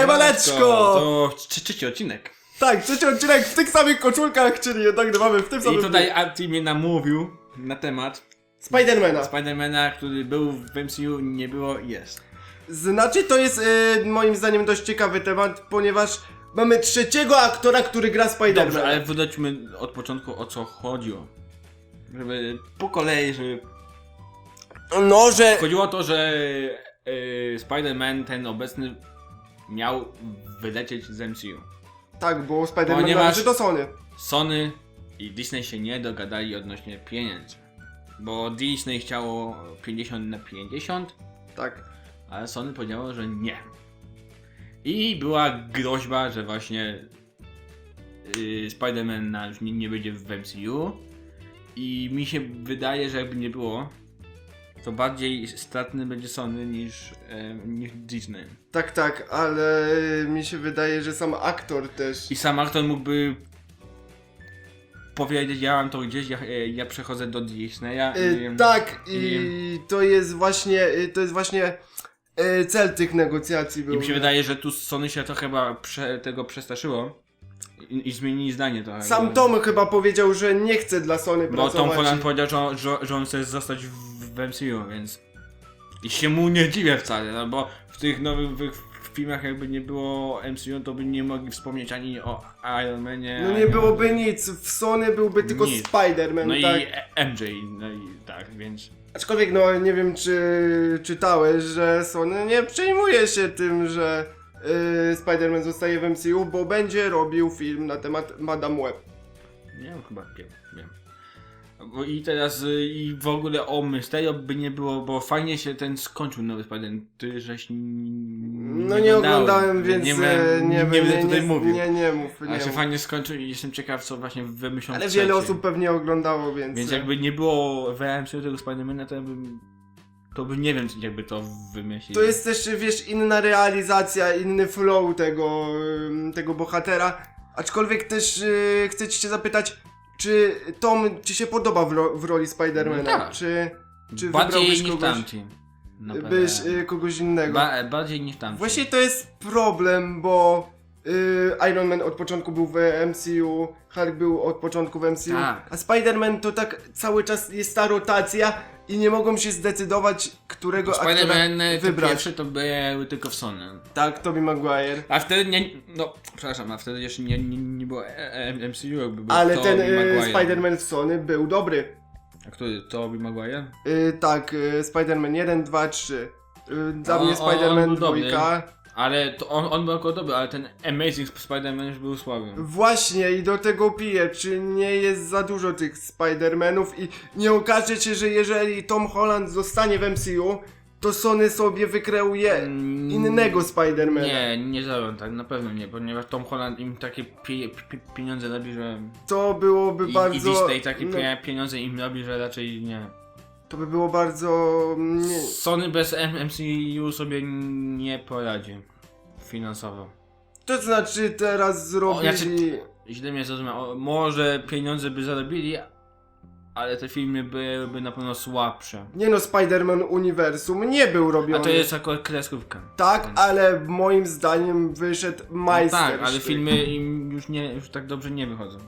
Siemaneczko! To trze- trzeci odcinek. Tak, trzeci odcinek w tych samych koczulkach, czyli jednak mamy w tym samym... I tutaj Arti mnie namówił na temat Spidermana. Spidermana, który był w MCU, nie było i jest. Znaczy to jest e, moim zdaniem dość ciekawy temat, ponieważ mamy trzeciego aktora, który gra Spidermana. Dobrze, ale wydajmy od początku o co chodziło. Żeby po kolei, żeby... No, że... Chodziło o to, że yy, Spider-Man ten obecny miał wylecieć z MCU. Tak, bo Spiderman Ponieważ- należy do Sony. Sony i Disney się nie dogadali odnośnie pieniędzy. Bo Disney chciało 50 na 50, Tak. ale Sony powiedziało, że nie. I była groźba, że właśnie yy, Spider-Man na- już nie, nie będzie w MCU. I mi się wydaje, że jakby nie było, to bardziej stratny będzie Sony niż, e, niż Disney. Tak, tak, ale mi się wydaje, że sam aktor też... I sam aktor mógłby powiedzieć, ja mam to gdzieś, ja, e, ja przechodzę do Disneya. Y, i- tak, i to jest właśnie, y, to jest właśnie y, cel tych negocjacji był. I mi się wydaje, że tu Sony się to chyba prze, tego przestraszyło i, i zmienili zdanie trochę. Sam Tom chyba powiedział, że nie chce dla Sony Bo pracować. Tom Holland powiedział, że, że, że on chce zostać w, w MCU, więc... I się mu nie dziwię wcale, no bo w tych nowych w, filmach jakby nie było MCU, to by nie mogli wspomnieć ani o Iron Manie, No ani nie o- byłoby nic, w Sony byłby tylko Nic. Spider-Man, No tak? i MJ, no i tak, więc... Aczkolwiek no nie wiem czy czytałeś, że Sony nie przejmuje się tym, że y, Spider-Man zostaje w MCU, bo będzie robił film na temat Madame Web. Nie wiem, chyba wiem, wiem. I teraz y, i w ogóle o Mysterio by nie było, bo fajnie się ten skończył nowy Spider-Man. Ty żeś n- No nie oglądałem, więc nie, nie, będę- nie, nie będę tutaj nie, mówił. Nie, nie mów, Ale nie się mów. fajnie skończył i jestem ciekaw co właśnie wymyślą Ale wiele osób pewnie oglądało, więc... Więc jakby nie było w MCU tego Spidermana, to bym... To by nie wiem jakby to wymyślić. To jest też, wiesz, inna realizacja, inny flow tego, tego bohatera. Aczkolwiek też yy, chcę zapytać, czy Tom ci się podoba w, ro w roli Spidermana? No tak. Czy, czy Bardziej wybrałbyś niż kogoś, tamci. Na pewno. byś, y, kogoś innego? Ba bardziej niż tamci. Właśnie to jest problem, bo y, Iron Man od początku był w MCU, Hulk był od początku w MCU, Tak. a Spider-Man to tak cały czas jest ta rotacja i nie mogą się zdecydować, którego aktora Spider-Man te wybrać. pierwsze to były tylko w Sony. Tak, Tobey Maguire. A wtedy nie, no przepraszam, a wtedy jeszcze nie, nie, nie było e- e- MCU, jakby był Ale Tobey ten y, Maguire. Spider-Man w Sony był dobry. A który? Tobey Maguire? Y, tak, y, Spider-Man 1, 2, 3. Y, dla On- mnie on Spider-Man był dobry. 2. Ale to on, on był akurat dobry, ale ten Amazing Spider-Man już był słaby. Właśnie i do tego piję, czy nie jest za dużo tych Spider-Manów i nie okaże się, że jeżeli Tom Holland zostanie w MCU, to Sony sobie wykreuje Mm, innego Spidermana. Nie, nie zrobią tak, na pewno nie, ponieważ Tom Holland im takie pie, pie, pieniądze robi, że... To byłoby I, bardzo... I Disney takie no, pie, pieniądze im robi, że raczej nie. To by było bardzo... Nie, Sony bez MCU sobie nie poradzi finansowo. to znaczy teraz zrobili... znaczy- Źle mnie zrozumiał. O, Może pieniądze by zarobili, ale te filmy byłyby na pewno słabsze. Nie no, Spider-Man Uniwersum nie był A robiony. to jest akurat kreskówka. Tak, Więc- ale moim zdaniem wyszedł No majster. tak, ale filmy im już nie, już tak dobrze nie wychodzą.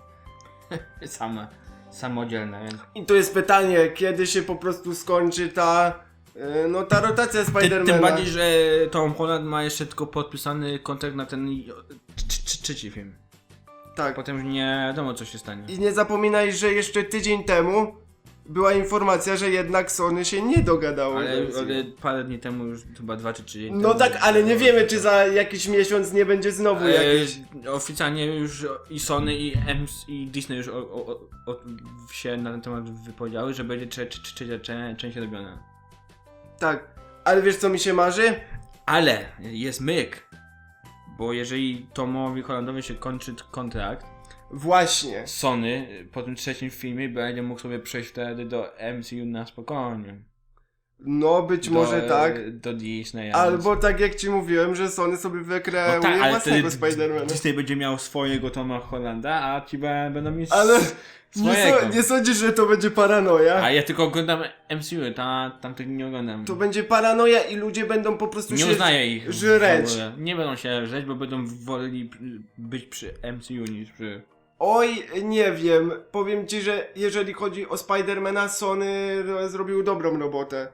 Same, samodzielne, więc... I to jest pytanie, kiedy się po prostu skończy ta... y, No ta rotacja Spidermana. tym bardziej, że Tom Holland ma jeszcze tylko podpisany kontrakt na ten trz- trz- trzeci film. Tak. Potem nie wiadomo co się stanie. I nie zapominaj, że jeszcze tydzień temu była informacja, że jednak Sony się nie dogadało. Ale, ale parę dni temu już, chyba dwa czy trzy dni No temu- tak, ale nie wiemy, czy za jakiś miesiąc nie będzie znowu jakiś... E, oficjalnie już i Sony i, MC, i Disney już o, o, o, o, się na ten temat wypowiedziały, że będzie trze- trze- trzecia część robiona. Tak. Ale wiesz co mi się marzy? Ale jest myk, bo jeżeli Tomowi Hollandowi się kończy kontrakt, Właśnie. Sony po tym trzecim filmie będzie mógł sobie przejść wtedy do MCU na spokojnie. No, być do, może tak. Do Disneya. Albo tak jak ci mówiłem, że Sony sobie wykreuje no tak, własnego Spidermana. Disney będzie miał swojego Toma Hollanda, a ci będą mieć Ale nie, swojego. so, nie sądzisz, że to będzie paranoja? A ja tylko oglądam MCU, ta, tamtych nie oglądam. To będzie paranoja i ludzie będą po prostu nie się uznaję ich. żreć. Nie będą się żreć, bo będą woleli być przy MCU niż przy... Oj, nie wiem. Powiem ci, że jeżeli chodzi o Spidermana, Sony ro- zrobił dobrą robotę.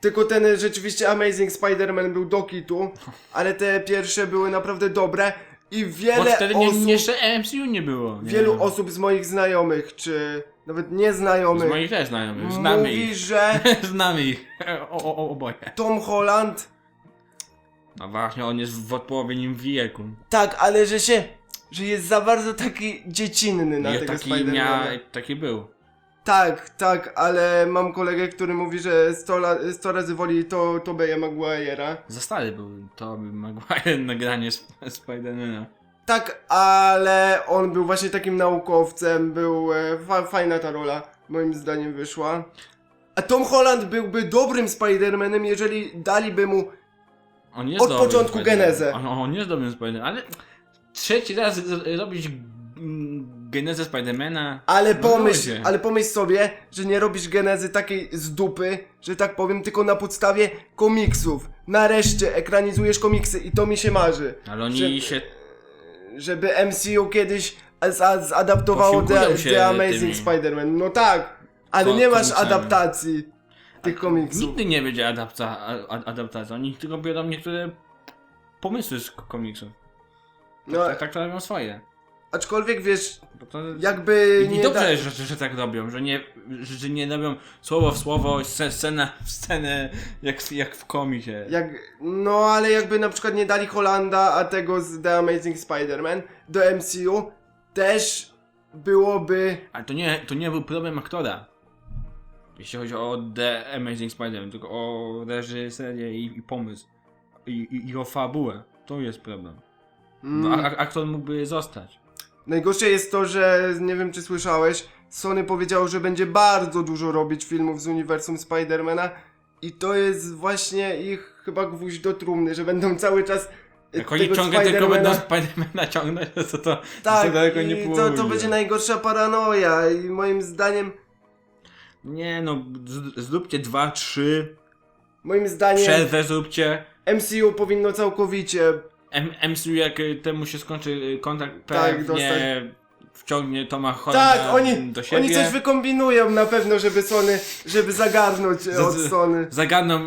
Tylko ten e, rzeczywiście Amazing Spider-Man był do kitu, ale te pierwsze były naprawdę dobre i Bo wiele wtedy nie, osób, jeszcze MCU nie było. Nie. wielu osób z moich znajomych, czy nawet Z nieznajomych, moich też znajomych, znamy mówi, ich. że znamy ich. O, o, o, oboje. Tom Holland, No właśnie, on jest w odpowiednim wieku. tak, ale że się, że jest za bardzo taki dziecinny na I tego taki, Spidermana. taki był. Tak, tak, ale mam kolegę, który mówi, że 100, la, 100 razy woli to Tobeya Maguire'a. Za stary był to Maguire nagranie Sp- Spidermana. Tak, ale on był właśnie takim naukowcem, był e, fa, fajna ta rola, moim zdaniem wyszła. A Tom Holland byłby dobrym Spider-Manem, jeżeli daliby mu... On jest Od początku genezę. On, on jest dobrym Spider-Manem, ale trzeci raz z- robić mm, genezę Spidermana. Ale No pomyśl, ale pomyśl sobie, że nie robisz genezy takiej z dupy, że tak powiem, tylko na podstawie komiksów. Nareszcie ekranizujesz komiksy i to mi się marzy. Ale oni Że- się. żeby MCU kiedyś za- zadaptowało The, The Amazing Spider-Man. No tak, ale nie masz komiksami. adaptacji tych komiksów. Nigdy nie będzie adapta, a- a- adaptacji. Oni tylko biorą niektóre pomysły z komiksów. No, Tak, tak to robią swoje. aczkolwiek wiesz, Bo to... jakby I nie dobrze, da- że, że, że tak robią, że nie, że, że nie robią słowo w słowo, sce- scena w scenę, jak, jak w komiksie. Jak, no ale jakby na przykład nie dali Holanda, a tego z The Amazing Spider-Man do MCU, też byłoby... Ale to nie, to nie był problem aktora. Jeśli chodzi o The Amazing Spider-Man, tylko o reżyserię i, i pomysł. I, i, I o fabułę. To jest problem. Bo Mm, a, a- aktor mógłby zostać. najgorsze jest to, że nie wiem czy słyszałeś, Sony powiedziało, że będzie bardzo dużo robić filmów z uniwersum Spidermana i to jest właśnie ich chyba gwóźdź do trumny, że będą cały czas e, Jak oni tego ciągle tylko Spidermana- będą Spidermana ciągnąć, to to, Tak, daleko nie i pójdzie. to, to będzie najgorsza paranoja i moim zdaniem, Nie no, z, zróbcie dwa, trzy, moim zdaniem przerwę zróbcie. MCU powinno całkowicie M- MCU jak y, temu się skończy y, kontrakt, Tak, pewnie wciągnie Toma Hollanda Tak, oni, do siebie. oni coś wykombinują na pewno, żeby Sony, żeby zagarnąć Z- od Sony. Zagadną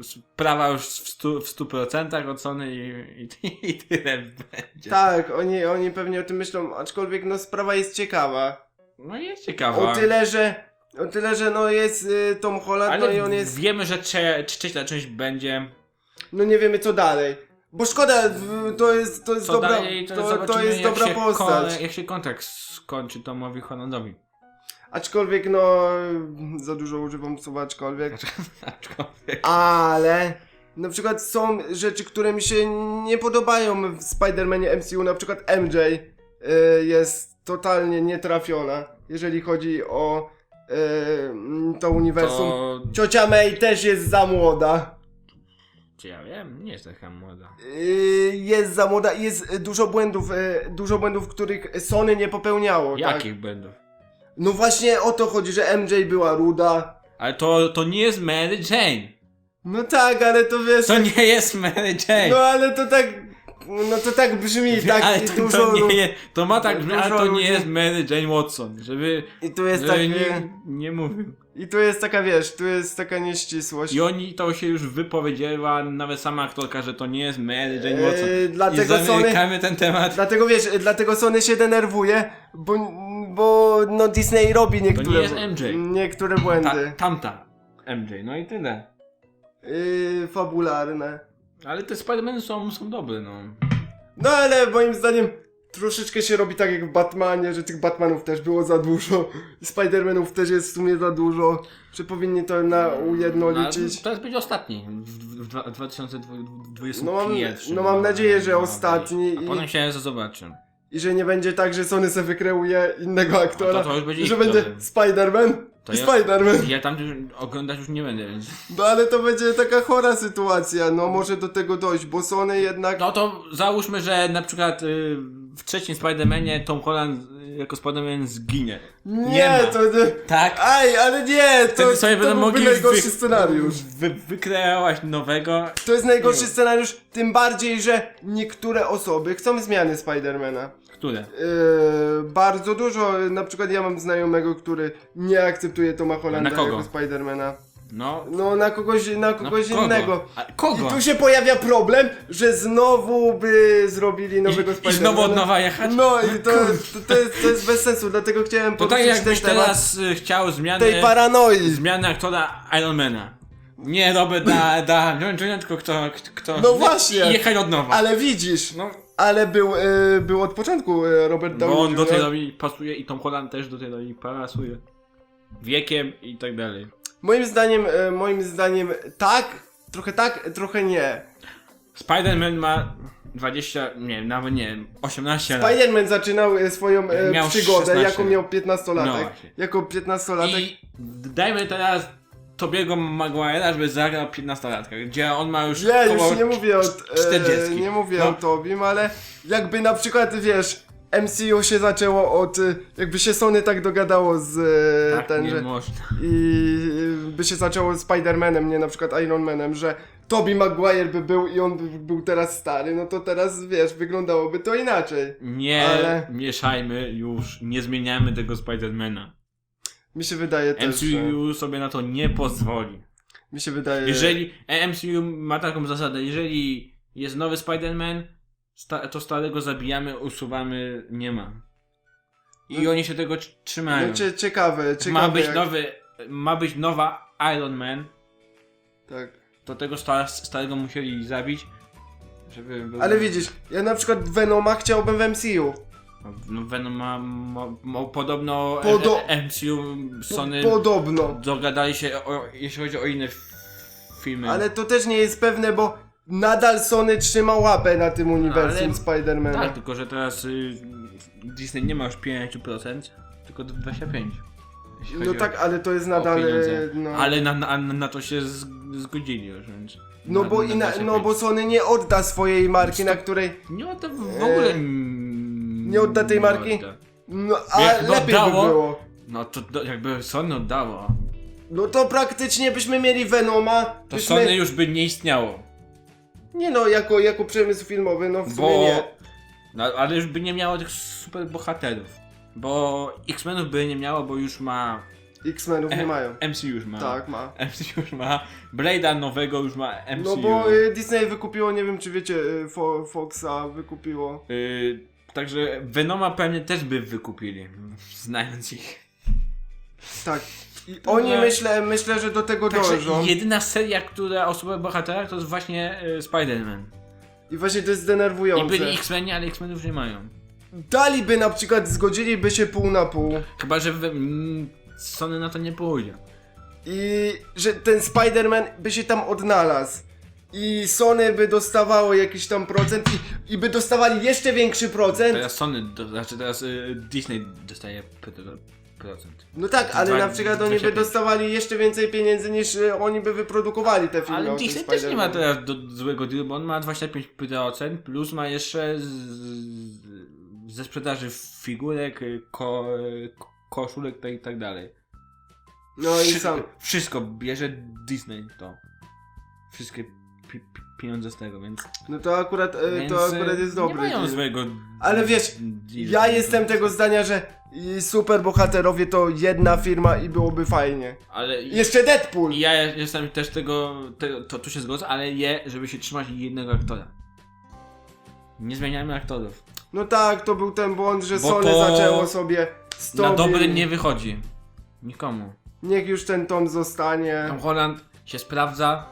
y, sprawa już w stu, w stu procentach od Sony i, i, i tyle będzie. Tak, oni, oni pewnie o tym myślą, aczkolwiek no sprawa jest ciekawa. No jest ciekawa. O tyle, że, o tyle, że no jest y, Tom Holland, Ale no i on jest, wiemy, że trze, trzecia część będzie. no nie wiemy co dalej. Bo szkoda, to jest, to jest Co dobra, dalej, to, to, to jest jak dobra się postać. Kon, jak się kontrakt skończy Tomowi Hollandowi. Aczkolwiek no, za dużo używam słowa aczkolwiek. Aczkolwiek. Ale na przykład są rzeczy, które mi się nie podobają w Spider-Manie MCU, na przykład MJ y, jest totalnie nietrafiona, jeżeli chodzi o y, to uniwersum. To... Ciocia May też jest za młoda. Czy ja wiem? Nie jest taka młoda. Y, jest za młoda i jest dużo błędów, y, dużo błędów, których Sony nie popełniało. Tak? Jakich będą? No właśnie o to chodzi, że MJ była ruda. Ale to, to nie jest Mary Jane. No tak, ale to wiesz... To nie jest Mary Jane. No ale to tak... No to tak brzmi, tak ale to, dużo... to, nie, to ma tak brzmieć, ale to nie jest Mary Jane Watson. Żeby, I tu jest żeby tak, nie, nie mówił. I tu jest taka, wiesz, tu jest taka nieścisłość. I oni to się już wypowiedziała, nawet sama aktorka, że to nie jest Mary Jane Watson. Eee, I dlatego Sony, ten temat. dlatego wiesz, dlatego Sony się denerwuje, bo, bo no Disney robi niektóre, jest MJ. niektóre Ta, błędy. tamta MJ, no i tyle. Yy, fabularne. Ale te Spider-Many są, są dobre, no. No ale moim zdaniem troszeczkę się robi tak jak w Batmanie, że tych Batmanów też było za dużo. Spider-Manów też jest w sumie za dużo. Że powinni to na ujednolicić. No, to jest być ostatni w, w, w dwa- 2021. No mam- no mam nadzieję, że ostatni A i- potem się zobaczy. I że nie będzie tak, że Sony sobie wykreuje innego aktora. to już będzie że ich będzie problem. Spider-Man, To ja, Spider-Man. ja tam już oglądać już nie będę, więc... No ale to będzie taka chora sytuacja, no może do tego dojść, bo Sony jednak... No to załóżmy, że na przykład y, w trzecim Spider-Manie Tom Holland y, jako Spider-Man zginie. nie, nie to... nie- Tak? Aj, ale nie, to, Wtedy sobie to będą byłby mogli najgorszy wy- scenariusz. Wy, wykreować nowego. To jest najgorszy Nie. scenariusz, tym bardziej, że niektóre osoby chcą zmiany Spidermana. Które? Yy, bardzo dużo, na przykład ja mam znajomego, który nie akceptuje Toma Hollanda Na kogo? jako Spidermana. No. No na kogoś, na no kogoś kogo? innego. A, kogo? I tu się pojawia problem, że znowu by zrobili nowego I, I Spidermana. znowu od nowa jechać? No i to, to, to, jest, to jest bez sensu, dlatego chciałem To tak poruszyć jakbyś ten temat teraz y, chciał zmiany, tej paranoi. zmiany aktora Ironmana. Nie Robert da, da, tylko kto, kto... No właśnie. I jechać od nowa. Ale widzisz, No, ale był, y, był od początku y, Robert Downey bo on do tej roli pasuje i Tom Holland też do tej roli pasuje. Wiekiem i tak dalej. Moim zdaniem, e, moim zdaniem tak, trochę tak, trochę nie. Spider-Man ma 20, nie nawet nie wiem, 18 lat. Spider-Man zaczynał e, swoją e, Miał przygodę 16. jako miał No 15-latek. właśnie. jako 15-latek. I dajmy teraz Tobiego Maguire'a, żeby zagrał 15-latka, gdzie on ma już Nie, już nie mówię o, e, 40. nie mówię No. o Tobim, ale jakby na przykład, wiesz, MCU się zaczęło od, e, jakby się Sony tak dogadało z e, tak, ten, nie że, można. i e, by się zaczęło z Spider-Manem, nie na przykład Iron Manem, że Tobey Maguire by był i on by był teraz stary, no to teraz, wiesz, wyglądałoby to inaczej. Nie Ale- mieszajmy już, nie zmieniamy tego Spidermana. Mi się wydaje też, że, MCU sobie na to nie pozwoli. mi się wydaje... Jeżeli MCU ma taką zasadę, jeżeli jest nowy Spider-Man, sta, to starego zabijamy, usuwamy, nie ma. I No- oni się tego tr- trzymają. No, cie, ciekawe, ciekawe ma być jak... nowy, ma być nowa Iron Man, Tak. to tego sta, starego musieli zabić, żeby. Ale widzisz, ja na przykład Venoma chciałbym w MCU. No Venom ma, ma, ma podobno Podo- e, e, MCU, Sony Podobno. dogadali się, o, jeśli chodzi o inne f- filmy. Ale to też nie jest pewne, bo nadal Sony trzyma łapę na tym uniwersum Spidermana. Tak, tylko że teraz y, Disney nie ma już 5%, tylko 25%. jeśli No chodzi tak, ale to jest o, nadal. o pieniądze. e, No, Ale na, na, na to się z, zgodzili już, więc... no, bo na ina, 25. no bo Sony nie odda swojej marki, na której. Nie odda w ogóle... nie odda tej marki? No a Jakby lepiej by było. No to do, jakby Sony oddało, No to praktycznie byśmy mieli Venoma. to byśmy... Sony już by nie istniało. Nie no, jako, jako przemysł filmowy, no w sumie Bo... nie. No, ale już by nie miało tych super bohaterów. Bo X-Menów by nie miało, bo już ma... X-Menów nie mają. MC już ma. Tak, ma. MC już ma. Blade'a nowego już ma MCU. No bo y, Disney wykupiło, nie wiem czy wiecie, y, Fo Foxa wykupiło. Y, także Venoma pewnie też by wykupili, znając ich. Tak. I oni No. myślę, myślę, że do tego Także dążą. jedyna seria, która o super bohaterach to jest właśnie y, Spider-Man. I właśnie to jest I denerwujące. byli X-Meni, ale X-Menów nie mają. Daliby na przykład, zgodziliby się pół na pół. Chyba, że we, mm, Sony na to nie pójdzie. I że ten Spider-Man by się tam odnalazł. I Sony by dostawało jakiś tam procent i, i by dostawali jeszcze większy procent. Teraz Sony, do, znaczy teraz y, Disney dostaje p- procent. No tak, ale Dwa- na przykład oni by 25. dostawali jeszcze więcej pieniędzy niż y, oni by wyprodukowali te filmy. o Ale tym Disney też nie ma Spider-Manie. teraz do, złego dealu, bo on ma 25% plus ma jeszcze z, z, ze sprzedaży figurek, y, ko, ko, koszulek i tak dalej. No i Wszy- sam. Wszystko bierze Disney to. Wszystkie pieniądze z tego, więc, No to akurat, y, więc to y, akurat jest dobry. Nie mają deal. złego Ale wiesz, dealu. Ja jestem tego zdania, że super bohaterowie to jedna firma i byłoby fajnie. Ale Jeszcze Deadpool! ja jestem też tego, tego to tu się zgodzę, ale je, żeby się trzymać jednego aktora. Nie zmieniajmy aktorów. No tak, to był ten błąd, że Bo Sony to zaczęło sobie Na dobre nie wychodzi. Nikomu. Niech już ten Tom zostanie. Tom Holland się sprawdza,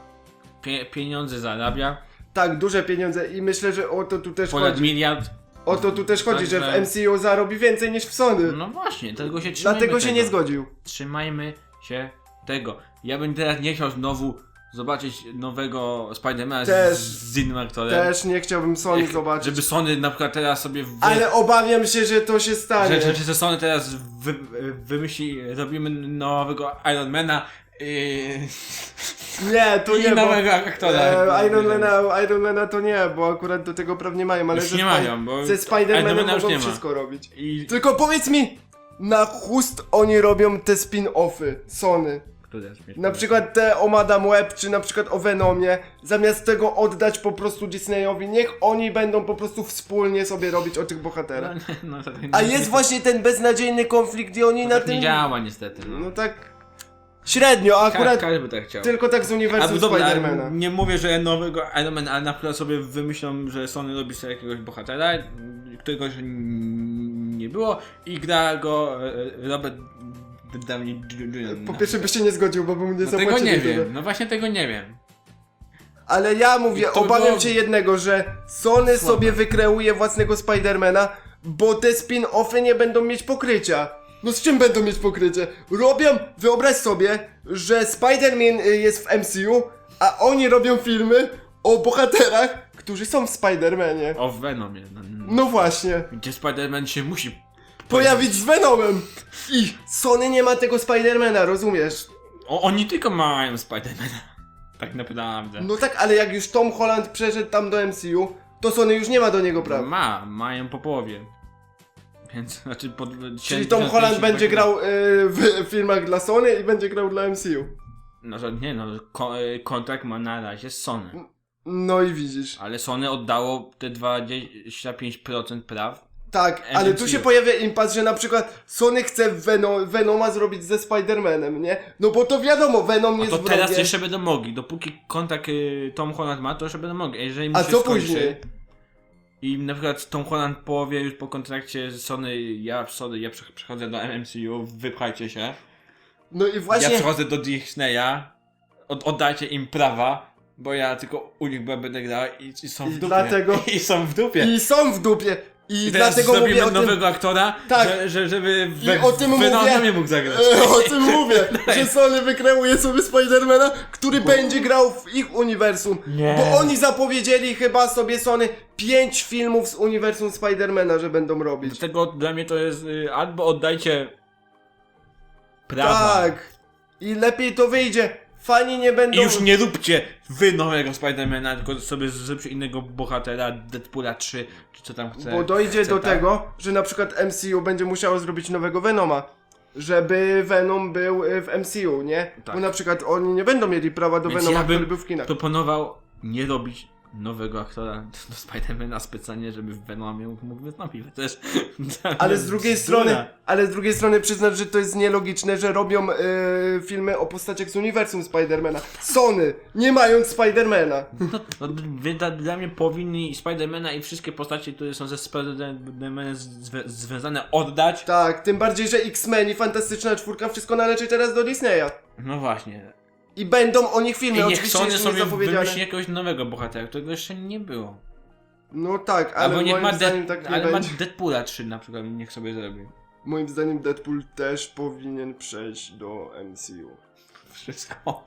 pie, pieniądze zarabia, Tak, duże pieniądze i myślę, że o to tu też ponad chodzi. miliard. O to tu też chodzi, że w MCU zarobi więcej niż w Sony. No właśnie, tego się trzymajmy Dlatego się tego. nie zgodził. Trzymajmy się tego. Ja bym teraz nie chciał znowu zobaczyć nowego Spidermana z, z innym aktorem. Też nie chciałbym Sony Jak- zobaczyć. Żeby Sony na przykład teraz sobie wy... Ale obawiam się, że to się stanie. że, że, że Sony teraz wy, wymyśli, robimy nowego Ironmana yy, Nie, to i nie, bo... nowego aktora. E, Ironmana, Ironmana to nie, bo akurat do tego prawnie mają, ale Już ze nie mają, bo ze Spider-Manem mogą nie ma. wszystko robić. I... Tylko powiedz mi, na chust oni robią te spin-offy, Sony. Na przykład te o Madame Web, czy na przykład o Venomie, zamiast tego oddać po prostu Disneyowi, niech oni będą po prostu wspólnie sobie robić o tych No, bohaterach. no, to, A jest właśnie ten beznadziejny konflikt i oni to na tak tym... nie działa niestety. No. No tak... Średnio, Ka- akurat każdy by tak chciał. tylko tak z uniwersum Spidermana. nie mówię, że nowego Ironmana, ale na przykład sobie wymyślą, że Sony robi sobie jakiegoś bohatera, którego nie było i gra go e, Robert Downey Jr. Po pierwsze byś się nie zgodził, bo bym nie no tego nie wiem, no właśnie tego nie wiem. Ale ja mówię, obawiam było- się jednego, że Sony Słabe. sobie wykreuje własnego Spidermana, bo te spin-offy nie będą mieć pokrycia. No z czym będą mieć pokrycie? Robią, wyobraź sobie, że Spider-Man y, jest w MCU, a oni robią filmy o bohaterach, którzy są w Spider-Manie. O Venomie, no, no. No właśnie. gdzie Spider-Man się musi Pojawić z Venomem. I Sony nie ma tego Spidermana, rozumiesz? O, oni tylko mają Spider-Mana. Tak naprawdę. No tak, ale jak już Tom Holland przeszedł tam do MCU, to Sony już nie ma do niego prawa. Ma, mają po połowie. Więc, znaczy pod... Czyli Tom Holland będzie grał y, w filmach dla Sony i będzie grał dla MCU. No że nie no, ko- e, kontrakt ma na razie z Sony. No i widzisz. Ale Sony oddało te 25% praw. Tak, ale tu MCU. się pojawia impas, że na przykład Sony chce Venom, Venoma zrobić ze Spider-Manem, nie? No bo to wiadomo, Venom A jest to wrogiem. teraz jeszcze będą mogli. Dopóki kontrakt y, Tom Holland ma, to jeszcze będą mogli. A jeżeli mu A się co skończy, później? I na przykład Tom Holland powie już po kontrakcie z Sony, ja sorry, ja przech- przechodzę do MCU, wypchajcie się. No i Ja właśnie, przechodzę do Disneya, od, oddajcie im prawa, bo ja tylko u nich będę grał i, i są w dupie. dlatego- I są w dupie. i są w dupie. I, I dlatego zrobimy mówię o tym, nowego aktora, Tak. że, że, żeby I we, o tym mówię. Venomie mógł zagrać. O tym mówię, że Sony wykreuje sobie Spidermana, który będzie grał w ich uniwersum. Nie. Bo oni zapowiedzieli chyba sobie Sony pięć filmów z uniwersum Spidermana, że będą robić. Dlatego dla mnie to jest y, albo oddajcie prawa. Tak. I lepiej to wyjdzie. Fani nie będą... I już nie róbcie wy nowego Spidermana, tylko sobie zróbcie innego bohatera, Deadpoola 3, czy co tam chce. Bo dojdzie chce, do tak? tego, że na przykład MCU będzie musiało zrobić nowego Venoma. Żeby Venom był y, w MCU, nie? Tak. Bo na przykład oni nie będą mieli prawa do Więc Venoma, ja bym który był w kinach. proponował nie robić nowego aktora do Spidermana specjalnie, żeby w Venomie mógł, wystąpić. Jest Ale z drugiej bzdura. strony, ale z drugiej strony przyznać, że to jest nielogiczne, że robią y, filmy o postaciach z uniwersum Spidermana. Sony, nie mając Spidermana. No, dla, dla, dla mnie powinni Spidermana i wszystkie postacie, które są ze Spidermanem związane oddać. Tak, tym bardziej, że X-Men i Fantastyczna Czwórka wszystko należy teraz do Disneya. No właśnie. I będą o nich filmy, I niech oczywiście Sony nie sobie zapowiedziane. wymyśli jakiegoś nowego bohatera, którego jeszcze nie było. No tak, ale Albo niech moim ma, zdaniem Dead- tak nie ale ma będzie. Deadpoola 3 na przykład, niech sobie zrobi. Moim zdaniem Deadpool też powinien przejść do MCU. Wszystko.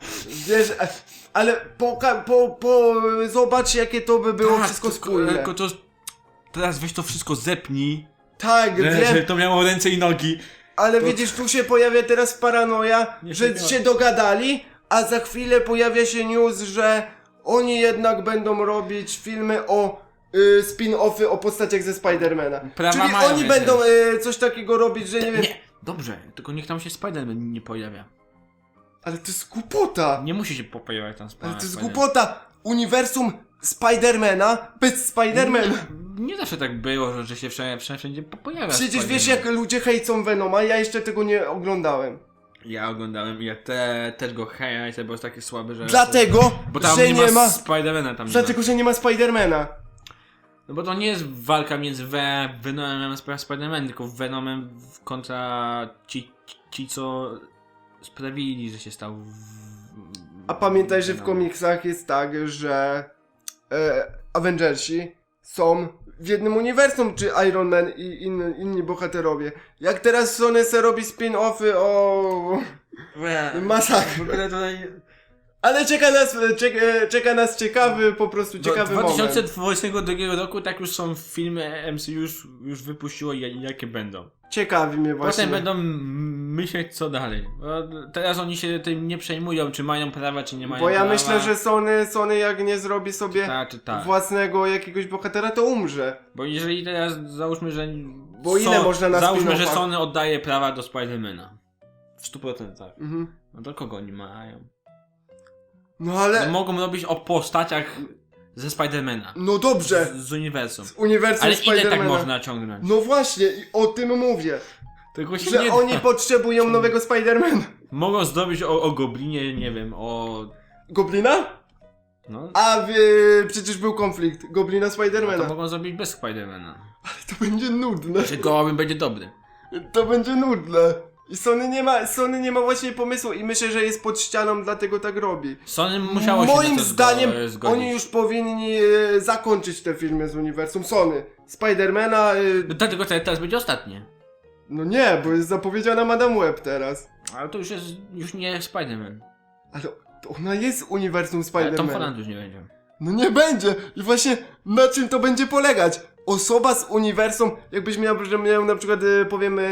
Wiesz, e, ale po, po, po, zobacz jakie to by było Tak, wszystko tylko- spójne. tylko to, teraz weź to wszystko zepnij, Tak, że, wiem, że to miało ręce i nogi. ale widzisz, tu się pojawia teraz paranoja, Nie że się się dogadali, a za chwilę pojawia się news, że oni jednak będą robić filmy o y, spin-offy o postaciach ze Spidermana. Prawa Czyli mają oni będą y, coś takiego robić, że nie wiem... Nie, dobrze, tylko niech tam się Spider-Man nie pojawia. Ale to jest głupota! Nie musi się po- pojawiać tam Spider- Ale to jest Spider-Man. głupota! Uniwersum Spidermana bez Spidermana. Nie zawsze tak było, że, że się wszędzie, wszędzie, wszędzie po- pojawia Przecież wiesz Spider-Man. jak ludzie hejcą Venoma, ja jeszcze tego nie oglądałem. Ja oglądałem i ja te, też go hejajcie, bo jest takie słabe, że... Dlatego, Bo tam że nie, nie ma, ma... Spidermana tam nie Dlatego, że nie ma Spidermana. ma. No bo to nie jest walka między We- Venomem a Sp- Spider-Manem, tylko Venomem kontra ci, ci, co sprawili, że się stał w... A pamiętaj, że w Venomem. komiksach jest tak, że e, Avengersi są w jednym uniwersum, czy Iron Man i in, inni bohaterowie. Jak teraz Sony se robi spin-offy o... W ogóle tutaj... Ale czeka nas, czeka, czeka nas ciekawy, po prostu Do ciekawy moment. 2022 roku tak już są filmy MCU już, już wypuściło ja- jakie będą. Ciekawi mnie właśnie. Potem będą myśleć co dalej. Bo teraz oni się tym nie przejmują, czy mają prawa, czy nie mają Bo ja prawa. myślę, że Sony, Sony jak nie zrobi sobie Tak, czy tak. własnego jakiegoś bohatera, to umrze. Bo jeżeli teraz załóżmy, że. Bo ile można na Załóżmy, że? Sony oddaje prawa do Spidermana. W 100%. Mhm. No to kogo oni mają? No No, ale, mogą robić o postaciach ze Spidermana. no dobrze, Z, z uniwersum. uniwersum Ale ile tak można ciągnąć? No właśnie, o tym mówię, Tego się że nie oni da. potrzebują nowego Spidermana. Mogą zrobić o, o Goblinie, nie wiem, o... Goblina? No, A przecież był konflikt Goblina to Spidermana. mogą zrobić bez Spidermana. To będzie nudne. Czy Goblin będzie dobry. To będzie nudne. I Sony nie ma, Sony nie ma właśnie pomysłu i myślę, że jest pod ścianą, dlatego tak robi. Sony musiało się Moim na to zdaniem zgo- zgodzić. oni już powinni e, zakończyć te filmy z uniwersum Sony. Spidermana, e, No Dlatego te- teraz będzie ostatnie. No nie, bo jest zapowiedziana Madame Web teraz. Ale to już jest już nie Spider-Man. Ale to ona jest uniwersum Ale Tom Spidermana. Holland już nie będzie. No nie będzie. I właśnie na czym to będzie polegać? Osoba z uniwersum, jakbyś miał, że miał na przykład, e, powiemy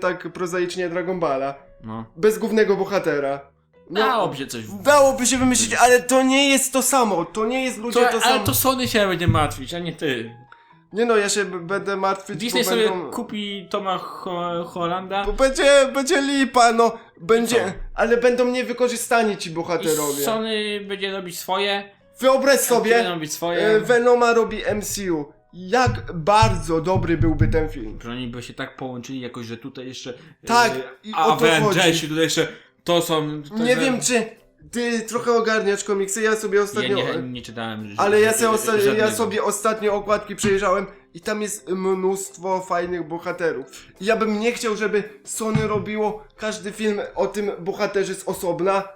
tak prozaicznie, Dragon Balla. No. Bez głównego bohatera. No, Dałoby się coś... Dałoby się wymyślić, ale to nie jest to samo. To nie jest ludzie To, to, ale samo. to Sony się będzie martwić, a nie ty. Nie no, ja się będę martwić, Disney sobie będą... kupi Toma Ho Hollanda Bo będzie, będzie lipa, no. Będzie, ale będą niewykorzystani ci bohaterowie. i Sony będzie robić swoje, Wyobraź sobie, robić swoje. e, Venoma robi MCU. Jak bardzo dobry byłby ten film. Że oni by się tak połączyli jakoś, że tutaj jeszcze... Tak, e, i Avengersi, tutaj jeszcze... To są... To Nie że- wiem, czy ty trochę ogarniasz komiksy, ja sobie Ja ostatnio... nie, nie czytałem że- Ale ja sobie, osta- ja sobie ostatnio okładki przejrzałem i tam jest mnóstwo fajnych bohaterów. I ja bym nie chciał, żeby Sony robiło każdy film o tym bohaterze z osobna,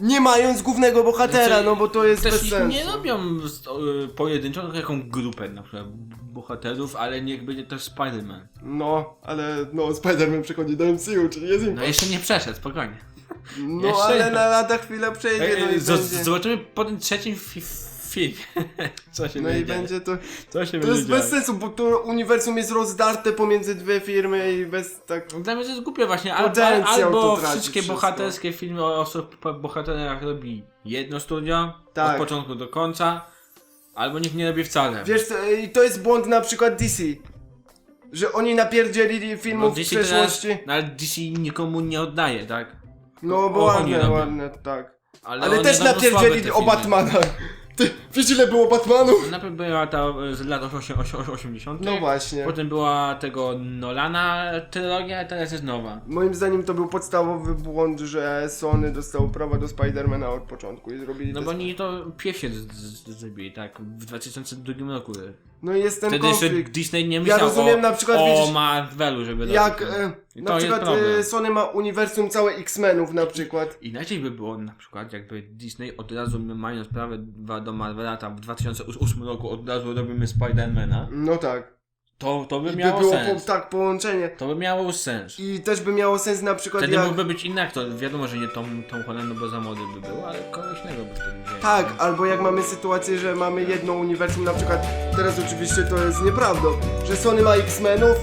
nie mając głównego bohatera, Znaczy, no bo to jest Też bez sensu. nie robią z- y, pojedynczą, tylko jaką grupę na przykład bohaterów, ale niech będzie też Spider-Man. No, ale no, Spider-Man przechodzi do MCU, czyli jest No impas. jeszcze nie przeszedł, spokojnie. No, jeszcze ale nie. na lada chwilę przejdzie, no i Ej, z- będzie... Zobaczymy po tym trzecim fi filmie. Co się No i będzie to... Co się To będzie jest bez sensu, bo to uniwersum jest rozdarte pomiędzy dwie firmy i bez tak... Dla mnie to jest głupie właśnie, albo, Potencjał albo to traci wszystkie wszystko. bohaterskie filmy o osób, po- bohaterach robi jedno studio, Tak. od początku do końca, albo nikt nie robi wcale. Wiesz, co, i to jest błąd na przykład DC. Że oni napierdzielili no, filmów w DC przeszłości. teraz, no, ale DC nikomu nie oddaje, tak? No bo o, oni ładne, robią. ładne, tak. Ale, Ale też robią słabe napierdzielili te o filmy. Batmana. Ty, wiesz ile było Batmanów? Najpierw była ta z lat 80. No właśnie. Potem była tego Nolana trylogia, a teraz jest nowa. Moim zdaniem to był podstawowy błąd, że Sony dostało prawa do Spidermana od początku i zrobili No bo oni to z- z- zrobili, tak, w 2002 roku. No i jest ten Wtedy jeszcze konflikt. Disney nie myślał rozumiem o, na przykład, o Marvelu, żeby Jak e, I na to jest przykład problem. e, Sony ma uniwersum całe X-Menów na przykład. Inaczej by było na przykład, jakby Disney od razu mając prawo do Marvela tam w 2008 roku od razu robimy Spidermana, No tak. To, to by I by miało było po, sens. tak połączenie. To by miało sens. I też by miało sens na przykład Wtedy jak... mógłby być inny aktor. Wiadomo, że nie Tom, Tom Holland, bo za młody by był, ale kogoś innego by wtedy wzięli. Tak, albo jak mamy sytuację, że mamy jedno uniwersum, na przykład teraz oczywiście to jest nieprawdą, że Sony ma X-Menów,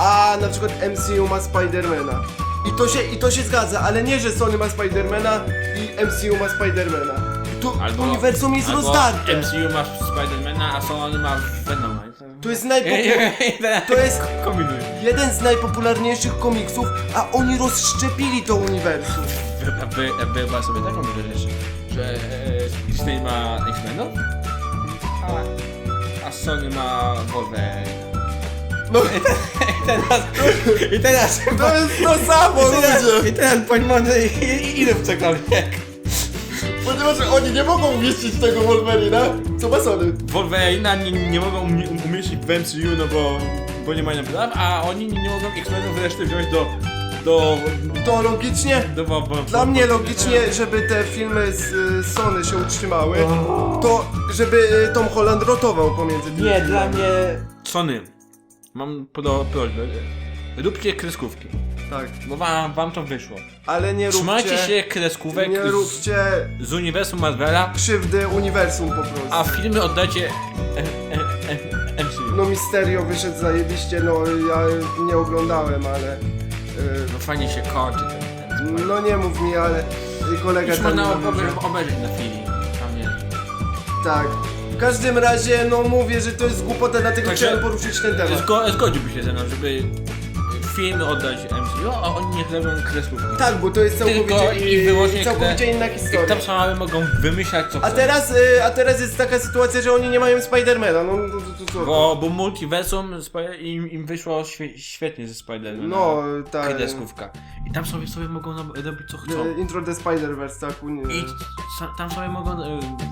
a na przykład MCU ma Spidermana. I to się, i to się zgadza, ale nie, że Sony ma Spidermana i MCU ma Spidermana. To Albo- uniwersum jest rozdarte. MCU ma Spidermana, a Sony ma Venoma. To jest Ej, najpopularniejszy... ej, ej, To jest Kombinuj. jeden z najpopularniejszych komiksów, a oni rozszczepili to uniwersum. A wy, a wy chyba sobie taką myślisz, że e, Disney ma X-Menów, a, a Sony ma Wolverine. No, I teraz, i teraz, to jest to samo, i teraz, ludzie. i teraz mądry i idę w cokolwiek. Ponieważ oni nie mogą umieścić tego Wolverina, co ma Sony. Wolverine'a nie, nie mogą umie- umieścić w MCU, no bo, bo nie mają praw, a oni nie, nie mogą X-Menów reszty wziąć do, do, To logicznie do, do, do Dla mnie logicznie, żeby te filmy z y, Sony się utrzymały, to żeby y, Tom Holland rotował pomiędzy tymi filmami. Sony, mam podo- prośbę, róbcie kreskówki. Tak, Bo wam, wam to wyszło. ale nie róbcie... Trzymajcie się kreskówek Nie z, róbcie z uniwersum Marvela, krzywdy uniwersum po prostu. a filmy oddajcie e, e, MCU. No Misterio wyszedł zajebiście, no ja nie oglądałem, ale... y, No fajnie się kończy ten, ten no nie mów mi, ale kolega Już tam można mówił, że- obejrzeć, obejrzeć na. Tam nie. Tak. W każdym razie, no mówię, że to jest głupota, dlatego Także- chciałem poruszyć ten temat. Zgo, zgodziłby się ze mną, żeby filmy oddać MCU, a oni niech robią kreskówki. Tak, bo to jest Tylko całkowicie, i wyłącznie całkowicie inna I historia. tam same mogą wymyślać co A chcą. teraz, y, a teraz jest taka sytuacja, że oni nie mają Spidermana, no to, to, to, to. Bo, bo multiversum im, im wyszło świe, świetnie ze Spider-Man. No, tak. Kreskówka. I tam sobie sobie mogą rob- robić co chcą. Y, Intro the Spider-Verse, tak. u- I sa- tam sobie mogą, y,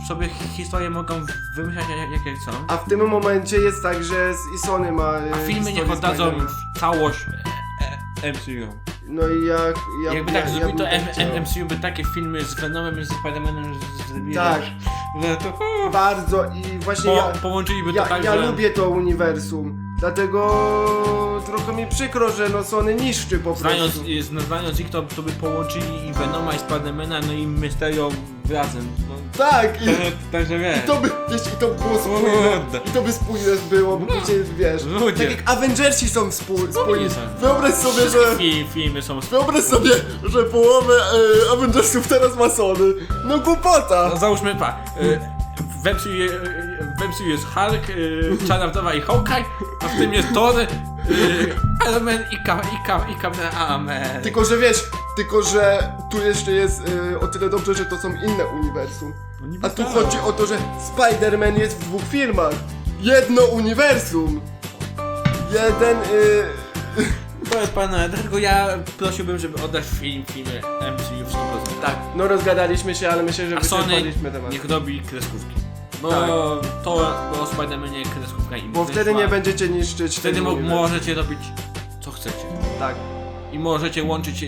sobie historię mogą wymyślać jak, jak, jak chcą. A w tym momencie jest tak, że z- i Sony ma. y, A filmy niech historię oddadzą całość MCU. No i jak. Ja, Jakby ja, tak ja zrobił bym to tak M- chciał. MCU by takie filmy z Venomem, z Spider-Manem zrobili. Tak. No to Bardzo i właśnie po, ja. połączyliby to Ja, tak, ja że... lubię to uniwersum. Dlatego trochę mi przykro, że no Sony niszczy po prostu. Znając, zna- znając ich, to, to by połączyli i Venoma i Spidermana, no i Mysterio razem. No, Tak, i, także wiesz. i to by, wiesz, i to by było spójne. I to by spójne było, bo wiecie, wiesz. Ludzie. Tak jak Avengersi są spój, spójni. Wyobraź sobie, że... Fi, filmy są sp- Wyobraź sobie, że połowę e, Avengersów teraz ma Sony. No głupota. no, Załóżmy, pa, w MCU, w MCU jest Hulk, y, Czarna Wdowa i Hawkeye, a w tym jest Thor, y, Man i, Ka, i, Ka, i America. Tylko, że wiesz, tylko, że tu jeszcze jest e, o tyle dobrze, że to są inne uniwersum. No A tu tak. chodzi o to, że Spider-Man jest w dwóch filmach. Jedno uniwersum. Jeden... Y, To jest pana, dlatego ja prosiłbym, żeby oddać film, filmy MCU w 100%. tak, no rozgadaliśmy się, ale myślę, że A Sony wyczerpaliśmy temat. niech robi kreskówki. Bo Tak. to bo o Spider-Manie kreskówka im Bo wtedy nie będziecie niszczyć Wtedy tego mo uniwersum. możecie robić co chcecie. Tak. I możecie łączyć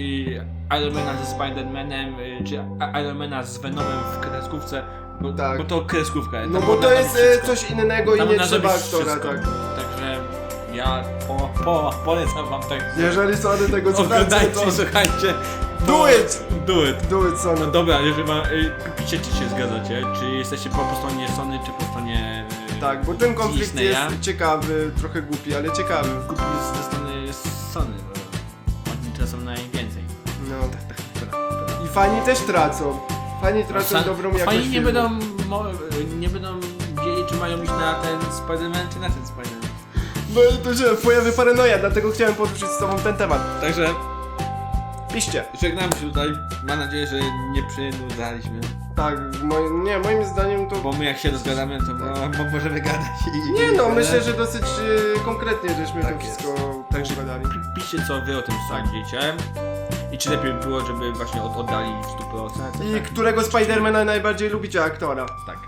Ironmana ze Spider-Manem, y, czy Ironmana z Venomem w kreskówce, bo, Tak. bo to kreskówka. No tam bo można to jest wszystko. coś innego i Tam nie można trzeba aktora, tak. Także ja po, po, polecam wam tak. Jeżeli Sony tego słuchacie, to słuchajcie. Do it! Do it! do it No Sony. dobra, jeżeli ma, y, piszcie czy się zgadzacie, czy jesteście po, stronie Sony, czy po stronie y, Tak, bo ten konflikt Disneya. jest ciekawy, trochę głupi, ale ciekawy. Kupi ze strony Sony, bo oni tracą najwięcej. No. I fani też tracą. Fani tracą San- dobrą jakość Fani nie filmu. będą, mo, nie będą wiedzieli, czy mają iść na ten Spider-Man, czy na ten Spider-Man. No i to się pojawi paranoja, dlatego chciałem poruszyć z tobą ten temat. Także Piszcie. żegnam się tutaj. Mam nadzieję, że nie przynudzaliśmy. Tak, nie, moim zdaniem to... Bo my jak się rozgadamy, to mo, mo, możemy gadać i... Nie no, myślę, że dosyć e, konkretnie żeśmy Tak to jest. wszystko Także pogadali. piszcie co wy o tym sądzicie. I czy lepiej było, żeby właśnie od, oddali w 100%. I którego Spidermana najbardziej lubicie aktora? Tak.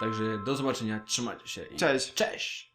Także do zobaczenia, trzymajcie się i Cześć. cześć!